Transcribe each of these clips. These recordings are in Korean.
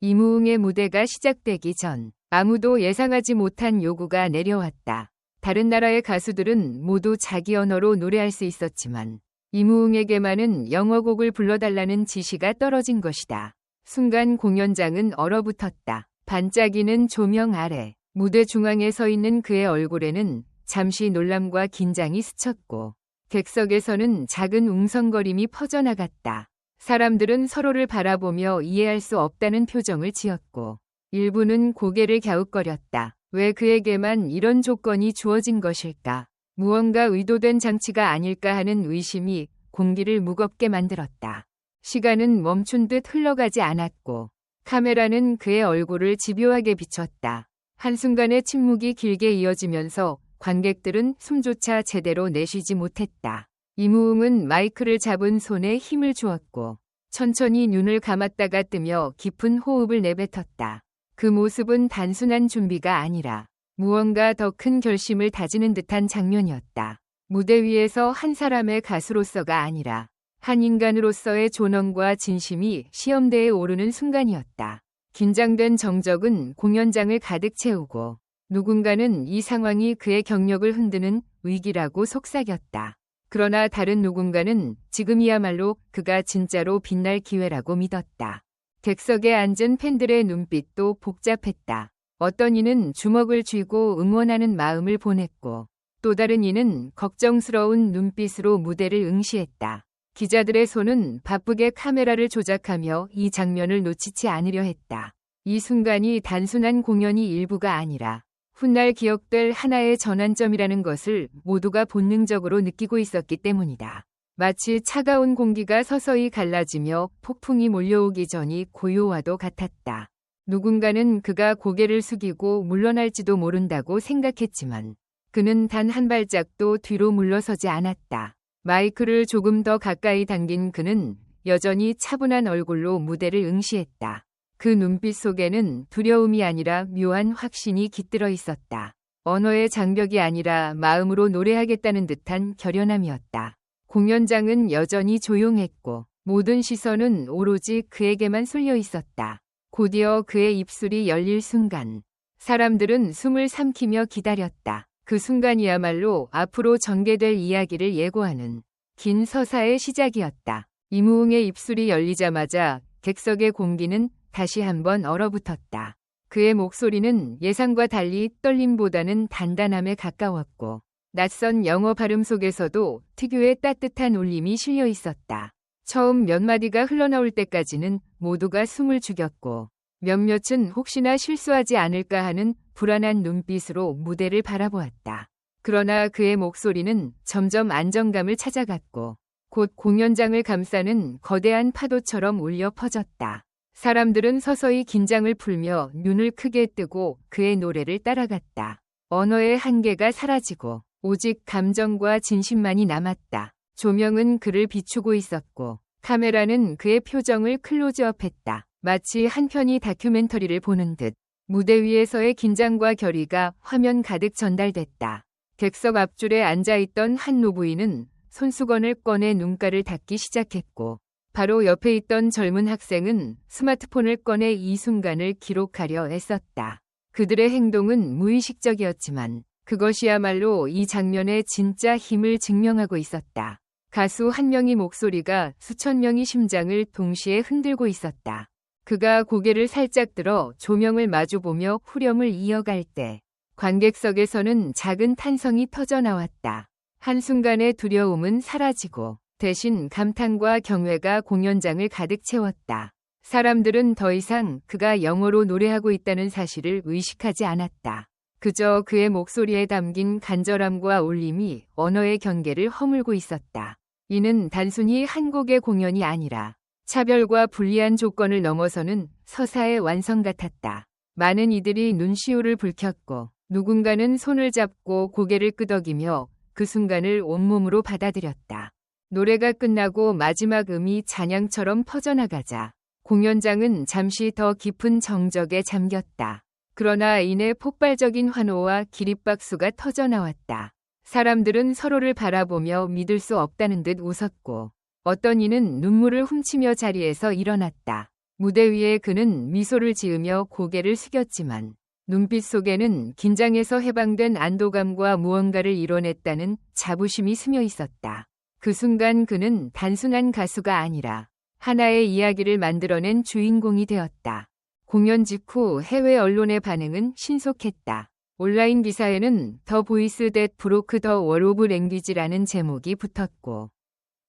이무웅의 무대가 시작되기 전 아무도 예상하지 못한 요구가 내려왔다. 다른 나라의 가수들은 모두 자기 언어로 노래할 수 있었지만 이무웅에게만은 영어곡을 불러달라는 지시가 떨어진 것이다. 순간 공연장은 얼어붙었다. 반짝이는 조명 아래 무대 중앙에 서 있는 그의 얼굴에는 잠시 놀람과 긴장이 스쳤고 객석에서는 작은 웅성거림이 퍼져나갔다. 사람들은 서로를 바라보며 이해할 수 없다는 표정을 지었고 일부는 고개를 갸웃거렸다. 왜 그에게만 이런 조건이 주어진 것일까? 무언가 의도된 장치가 아닐까 하는 의심이 공기를 무겁게 만들었다. 시간은 멈춘 듯 흘러가지 않았고 카메라는 그의 얼굴을 집요하게 비췄다. 한순간의 침묵이 길게 이어지면서 관객들은 숨조차 제대로 내쉬지 못했다. 이무웅은 마이크를 잡은 손에 힘을 주었고 천천히 눈을 감았다가 뜨며 깊은 호흡을 내뱉었다. 그 모습은 단순한 준비가 아니라 무언가 더 큰 결심을 다지는 듯한 장면이었다. 무대 위에서 한 사람의 가수로서가 아니라 한 인간으로서의 존엄과 진심이 시험대에 오르는 순간이었다. 긴장된 정적은 공연장을 가득 채우고 누군가는 이 상황이 그의 경력을 흔드는 위기라고 속삭였다. 그러나 다른 누군가는 지금이야말로 그가 진짜로 빛날 기회라고 믿었다. 객석에 앉은 팬들의 눈빛도 복잡했다. 어떤 이는 주먹을 쥐고 응원하는 마음을 보냈고 또 다른 이는 걱정스러운 눈빛으로 무대를 응시했다. 기자들의 손은 바쁘게 카메라를 조작하며 이 장면을 놓치지 않으려 했다. 이 순간이 단순한 공연이 일부가 아니라 훗날 기억될 하나의 전환점이라는 것을 모두가 본능적으로 느끼고 있었기 때문이다. 마치 차가운 공기가 서서히 갈라지며 폭풍이 몰려오기 전이 고요와도 같았다. 누군가는 그가 고개를 숙이고 물러날지도 모른다고 생각했지만 그는 단 한 발짝도 뒤로 물러서지 않았다. 마이크를 조금 더 가까이 당긴 그는 여전히 차분한 얼굴로 무대를 응시했다. 그 눈빛 속에는 두려움이 아니라 묘한 확신이 깃들어 있었다. 언어의 장벽이 아니라 마음으로 노래하겠다는 듯한 결연함이었다. 공연장은 여전히 조용했고 모든 시선은 오로지 그에게만 쏠려 있었다. 곧이어 그의 입술이 열릴 순간 사람들은 숨을 삼키며 기다렸다. 그 순간이야말로 앞으로 전개될 이야기를 예고하는 긴 서사의 시작이었다. 이무웅의 입술이 열리자마자 객석의 공기는 다시 한번 얼어붙었다. 그의 목소리는 예상과 달리 떨림보다는 단단함에 가까웠고 낯선 영어 발음 속에서도 특유의 따뜻한 울림이 실려 있었다. 처음 몇 마디가 흘러나올 때까지는 모두가 숨을 죽였고 몇몇은 혹시나 실수하지 않을까 하는 불안한 눈빛으로 무대를 바라보았다. 그러나 그의 목소리는 점점 안정감을 찾아갔고 곧 공연장을 감싸는 거대한 파도처럼 울려 퍼졌다. 사람들은 서서히 긴장을 풀며 눈을 크게 뜨고 그의 노래를 따라갔다. 언어의 한계가 사라지고 오직 감정과 진심만이 남았다. 조명은 그를 비추고 있었고 카메라는 그의 표정을 클로즈업했다. 마치 한 편의 다큐멘터리를 보는 듯 무대 위에서의 긴장과 결의가 화면 가득 전달됐다. 객석 앞줄에 앉아있던 한 노부인은 손수건을 꺼내 눈가를 닦기 시작했고 바로 옆에 있던 젊은 학생은 스마트폰을 꺼내 이 순간을 기록하려 애썼다. 그들의 행동은 무의식적이었지만 그것이야말로 이 장면의 진짜 힘을 증명하고 있었다. 가수 한 명의 목소리가 수천 명의 심장을 동시에 흔들고 있었다. 그가 고개를 살짝 들어 조명을 마주보며 후렴을 이어갈 때 관객석에서는 작은 탄성이 터져 나왔다. 한순간의 두려움은 사라지고 대신 감탄과 경외가 공연장을 가득 채웠다. 사람들은 더 이상 그가 영어로 노래하고 있다는 사실을 의식하지 않았다. 그저 그의 목소리에 담긴 간절함과 울림이 언어의 경계를 허물고 있었다. 이는 단순히 한 곡의 공연이 아니라 차별과 불리한 조건을 넘어서는 서사의 완성 같았다. 많은 이들이 눈시울을 붉혔고 누군가는 손을 잡고 고개를 끄덕이며 그 순간을 온몸으로 받아들였다. 노래가 끝나고 마지막 음이 잔향처럼 퍼져나가자 공연장은 잠시 더 깊은 정적에 잠겼다. 그러나 이내 폭발적인 환호와 기립박수가 터져나왔다. 사람들은 서로를 바라보며 믿을 수 없다는 듯 웃었고 어떤 이는 눈물을 훔치며 자리에서 일어났다. 무대 위에 그는 미소를 지으며 고개를 숙였지만 눈빛 속에는 긴장에서 해방된 안도감과 무언가를 이뤄냈다는 자부심이 스며 있었다. 그 순간 그는 단순한 가수가 아니라 하나의 이야기를 만들어낸 주인공이 되었다. 공연 직후 해외 언론의 반응은 신속했다. 온라인 기사에는 더 보이스 댓 브로크 더 월 오브 랭귀지라는 제목이 붙었고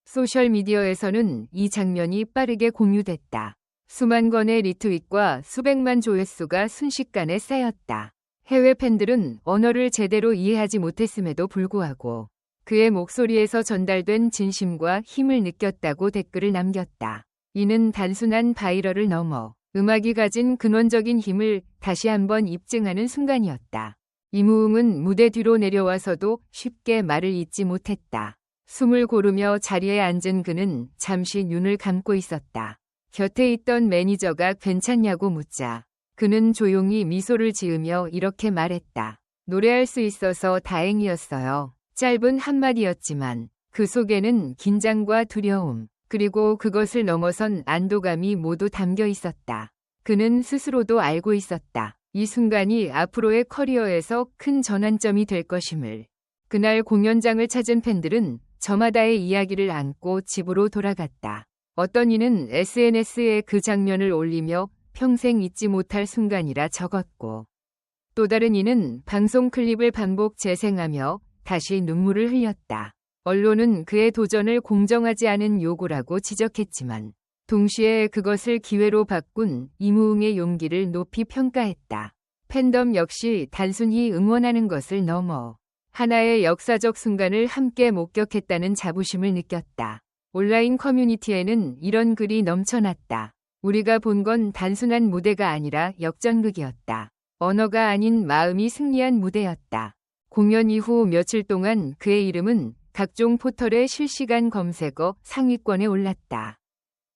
소셜미디어에서는 이 장면이 빠르게 공유됐다. 수만 건의 리트윗과 수백만 조회수가 순식간에 쌓였다. 해외 팬들은 언어를 제대로 이해하지 못했음에도 불구하고 그의 목소리에서 전달된 진심과 힘을 느꼈다고 댓글을 남겼다. 이는 단순한 바이럴을 넘어 음악이 가진 근원적인 힘을 다시 한번 입증하는 순간이었다. 이무웅은 무대 뒤로 내려와서도 쉽게 말을 잇지 못했다. 숨을 고르며 자리에 앉은 그는 잠시 눈을 감고 있었다. 곁에 있던 매니저가 괜찮냐고 묻자 그는 조용히 미소를 지으며 이렇게 말했다. 노래할 수 있어서 다행이었어요. 짧은 한마디였지만 그 속에는 긴장과 두려움, 그리고 그것을 넘어선 안도감이 모두 담겨 있었다. 그는 스스로도 알고 있었다. 이 순간이 앞으로의 커리어에서 큰 전환점이 될 것임을. 그날 공연장을 찾은 팬들은 저마다의 이야기를 안고 집으로 돌아갔다. 어떤 이는 SNS에 그 장면을 올리며 평생 잊지 못할 순간이라 적었고, 또 다른 이는 방송 클립을 반복 재생하며 다시 눈물을 흘렸다. 언론은 그의 도전을 공정하지 않은 요구라고 지적했지만, 동시에 그것을 기회로 바꾼 이무웅의 용기를 높이 평가했다. 팬덤 역시 단순히 응원하는 것을 넘어 하나의 역사적 순간을 함께 목격했다는 자부심을 느꼈다. 온라인 커뮤니티에는 이런 글이 넘쳐났다. 우리가 본 건 단순한 무대가 아니라 역전극이었다. 언어가 아닌 마음이 승리한 무대였다. 공연 이후 며칠 동안 그의 이름은 각종 포털의 실시간 검색어 상위권에 올랐다.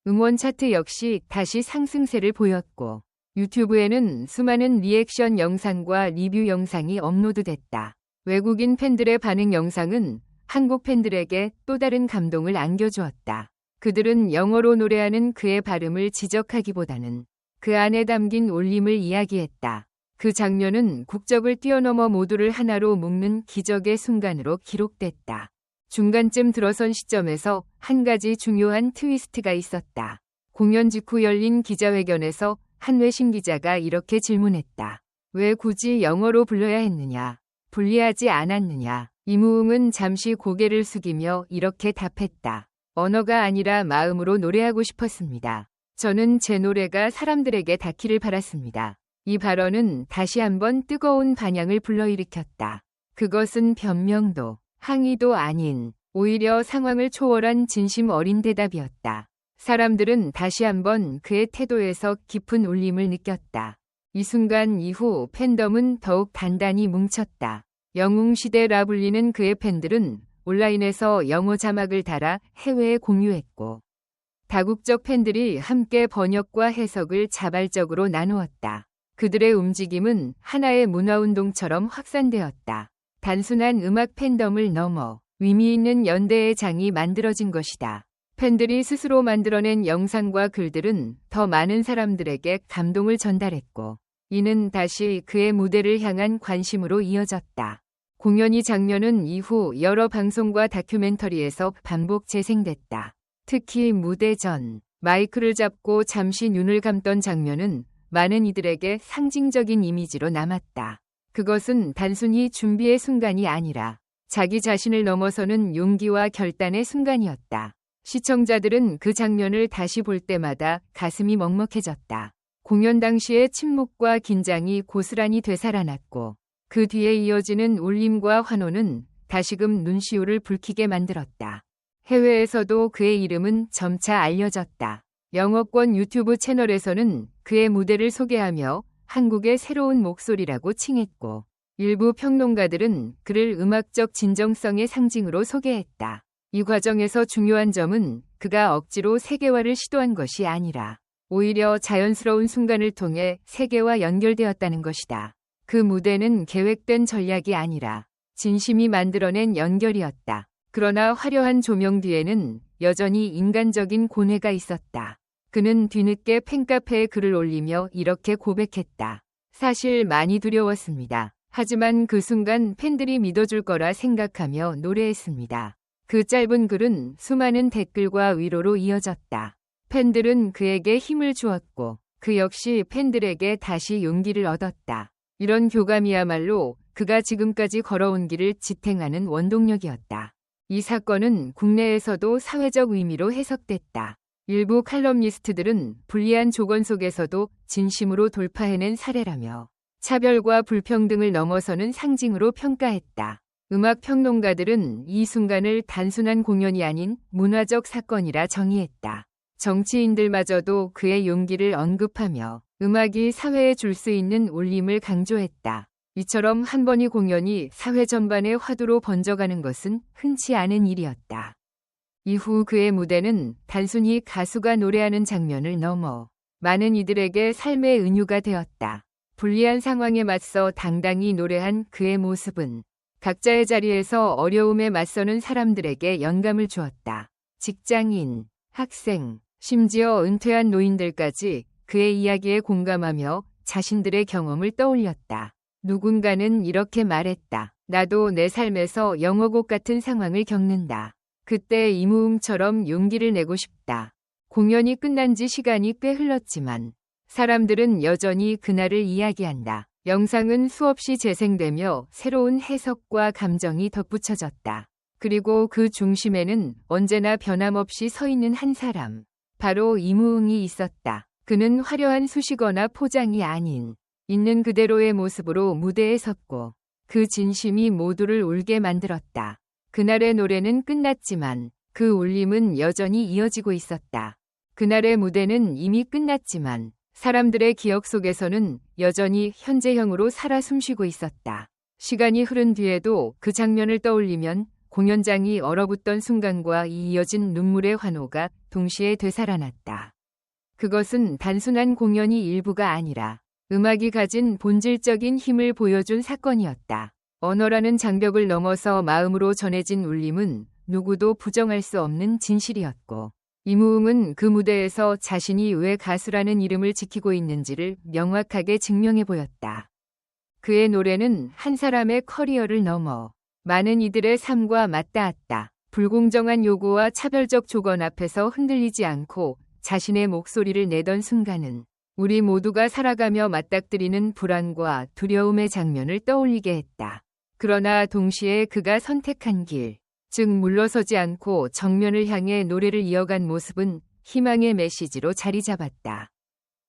음원 차트 역시 다시 상승세를 보였고 유튜브에는 수많은 리액션 영상과 리뷰 영상이 업로드됐다. 외국인 팬들의 반응 영상은 한국 팬들에게 또 다른 감동을 안겨주었다. 그들은 영어로 노래하는 그의 발음을 지적하기보다는 그 안에 담긴 올림을 이야기했다. 그 장면은 국적을 뛰어넘어 모두를 하나로 묶는 기적의 순간으로 기록됐다. 중간쯤 들어선 시점에서 한 가지 중요한 트위스트가 있었다. 공연 직후 열린 기자회견에서 한 외신 기자가 이렇게 질문했다. 왜 굳이 영어로 불러야 했느냐? 불리하지 않았느냐? 이무웅은 잠시 고개를 숙이며 이렇게 답했다. 언어가 아니라 마음으로 노래하고 싶었습니다. 저는 제 노래가 사람들에게 닿기를 바랐습니다. 이 발언은 다시 한번 뜨거운 반향을 불러일으켰다. 그것은 변명도 항의도 아닌 오히려 상황을 초월한 진심 어린 대답이었다. 사람들은 다시 한번 그의 태도에서 깊은 울림을 느꼈다. 이 순간 이후 팬덤은 더욱 단단히 뭉쳤다. 영웅시대라 불리는 그의 팬들은 온라인에서 영어 자막을 달아 해외에 공유했고 다국적 팬들이 함께 번역과 해석을 자발적으로 나누었다. 그들의 움직임은 하나의 문화운동처럼 확산되었다. 단순한 음악 팬덤을 넘어 의미 있는 연대의 장이 만들어진 것이다. 팬들이 스스로 만들어낸 영상과 글들은 더 많은 사람들에게 감동을 전달했고, 이는 다시 그의 무대를 향한 관심으로 이어졌다. 공연이 장면은 이후 여러 방송과 다큐멘터리에서 반복 재생됐다. 특히 무대 전, 마이크를 잡고 잠시 눈을 감던 장면은 많은 이들에게 상징적인 이미지로 남았다. 그것은 단순히 준비의 순간이 아니라 자기 자신을 넘어서는 용기와 결단의 순간이었다. 시청자들은 그 장면을 다시 볼 때마다 가슴이 먹먹해졌다. 공연 당시의 침묵과 긴장이 고스란히 되살아났고 그 뒤에 이어지는 울림과 환호는 다시금 눈시울을 붉히게 만들었다. 해외에서도 그의 이름은 점차 알려졌다. 영어권 유튜브 채널에서는 그의 무대를 소개하며 한국의 새로운 목소리라고 칭했고 일부 평론가들은 그를 음악적 진정성의 상징으로 소개했다. 이 과정에서 중요한 점은 그가 억지로 세계화를 시도한 것이 아니라 오히려 자연스러운 순간을 통해 세계와 연결되었다는 것이다. 그 무대는 계획된 전략이 아니라 진심이 만들어낸 연결이었다. 그러나 화려한 조명 뒤에는 여전히 인간적인 고뇌가 있었다. 그는 뒤늦게 팬카페에 글을 올리며 이렇게 고백했다. 사실 많이 두려웠습니다. 하지만 그 순간 팬들이 믿어줄 거라 생각하며 노래했습니다. 그 짧은 글은 수많은 댓글과 위로로 이어졌다. 팬들은 그에게 힘을 주었고 그 역시 팬들에게 다시 용기를 얻었다. 이런 교감이야말로 그가 지금까지 걸어온 길을 지탱하는 원동력이었다. 이 사건은 국내에서도 사회적 의미로 해석됐다. 일부 칼럼니스트들은 불리한 조건 속에서도 진심으로 돌파해낸 사례라며 차별과 불평등을 넘어서는 상징으로 평가했다. 음악 평론가들은 이 순간을 단순한 공연이 아닌 문화적 사건이라 정의했다. 정치인들마저도 그의 용기를 언급하며 음악이 사회에 줄 수 있는 울림을 강조했다. 이처럼 한 번의 공연이 사회 전반의 화두로 번져가는 것은 흔치 않은 일이었다. 이후 그의 무대는 단순히 가수가 노래하는 장면을 넘어 많은 이들에게 삶의 은유가 되었다. 불리한 상황에 맞서 당당히 노래한 그의 모습은 각자의 자리에서 어려움에 맞서는 사람들에게 영감을 주었다. 직장인, 학생, 심지어 은퇴한 노인들까지 그의 이야기에 공감하며 자신들의 경험을 떠올렸다. 누군가는 이렇게 말했다. 나도 내 삶에서 영어곡 같은 상황을 겪는다. 그때 이무음처럼 용기를 내고 싶다. 공연이 끝난 지 시간이 꽤 흘렀지만 사람들은 여전히 그날을 이야기한다. 영상은 수없이 재생되며 새로운 해석과 감정이 덧붙여졌다. 그리고 그 중심에는 언제나 변함없이 서 있는 한 사람. 바로 이무응이 있었다. 그는 화려한 수식어나 포장이 아닌 있는 그대로의 모습으로 무대에 섰고 그 진심이 모두를 울게 만들었다. 그날의 노래는 끝났지만 그 울림은 여전히 이어지고 있었다. 그날의 무대는 이미 끝났지만 사람들의 기억 속에서는 여전히 현재형으로 살아 숨쉬고 있었다. 시간이 흐른 뒤에도 그 장면을 떠올리면 공연장이 얼어붙던 순간과 이어진 눈물의 환호가 동시에 되살아났다. 그것은 단순한 공연이 일부가 아니라 음악이 가진 본질적인 힘을 보여준 사건이었다. 언어라는 장벽을 넘어서 마음으로 전해진 울림은 누구도 부정할 수 없는 진실이었고 이무음은 그 무대에서 자신이 왜 가수라는 이름을 지키고 있는지를 명확하게 증명해 보였다. 그의 노래는 한 사람의 커리어를 넘어 많은 이들의 삶과 맞닿았다. 불공정한 요구와 차별적 조건 앞에서 흔들리지 않고 자신의 목소리를 내던 순간은 우리 모두가 살아가며 맞닥뜨리는 불안과 두려움의 장면을 떠올리게 했다. 그러나 동시에 그가 선택한 길, 즉 물러서지 않고 정면을 향해 노래를 이어간 모습은 희망의 메시지로 자리 잡았다.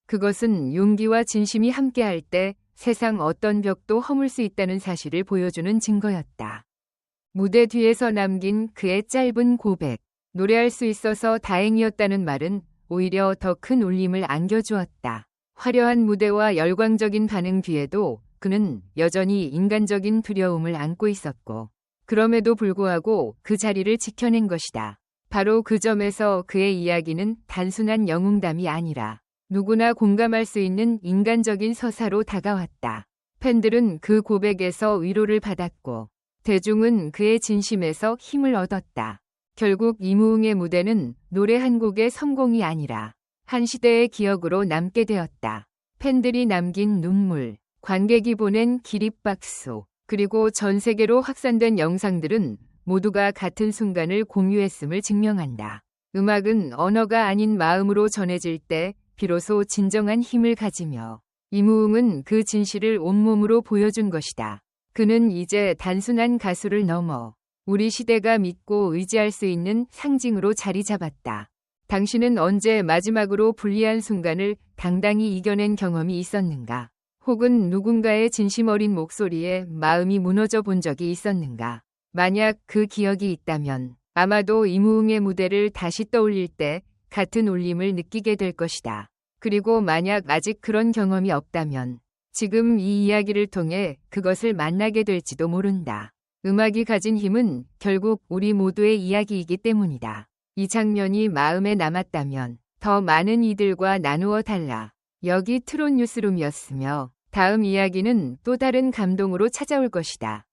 그것은 용기와 진심이 함께할 때 세상 어떤 벽도 허물 수 있다는 사실을 보여주는 증거였다. 무대 뒤에서 남긴 그의 짧은 고백, 노래할 수 있어서 다행이었다는 말은 오히려 더 큰 울림을 안겨주었다. 화려한 무대와 열광적인 반응 뒤에도 그는 여전히 인간적인 두려움을 안고 있었고, 그럼에도 불구하고 그 자리를 지켜낸 것이다. 바로 그 점에서 그의 이야기는 단순한 영웅담이 아니라 누구나 공감할 수 있는 인간적인 서사로 다가왔다. 팬들은 그 고백에서 위로를 받았고 대중은 그의 진심에서 힘을 얻었다. 결국 이무웅의 무대는 노래 한 곡의 성공이 아니라 한 시대의 기억으로 남게 되었다. 팬들이 남긴 눈물, 관객이 보낸 기립박수, 그리고 전 세계로 확산된 영상들은 모두가 같은 순간을 공유했음을 증명한다. 음악은 언어가 아닌 마음으로 전해질 때 비로소 진정한 힘을 가지며 이무웅은 그 진실을 온몸으로 보여준 것이다. 그는 이제 단순한 가수를 넘어 우리 시대가 믿고 의지할 수 있는 상징으로 자리 잡았다. 당신은 언제 마지막으로 불리한 순간을 당당히 이겨낸 경험이 있었는가? 혹은 누군가의 진심 어린 목소리에 마음이 무너져 본 적이 있었는가? 만약 그 기억이 있다면 아마도 이무웅의 무대를 다시 떠올릴 때 같은 울림을 느끼게 될 것이다. 그리고 만약 아직 그런 경험이 없다면 지금 이 이야기를 통해 그것을 만나게 될지도 모른다. 음악이 가진 힘은 결국 우리 모두의 이야기이기 때문이다. 이 장면이 마음에 남았다면 더 많은 이들과 나누어 달라. 여기 트롯 뉴스룸이었으며 다음 이야기는 또 다른 감동으로 찾아올 것이다.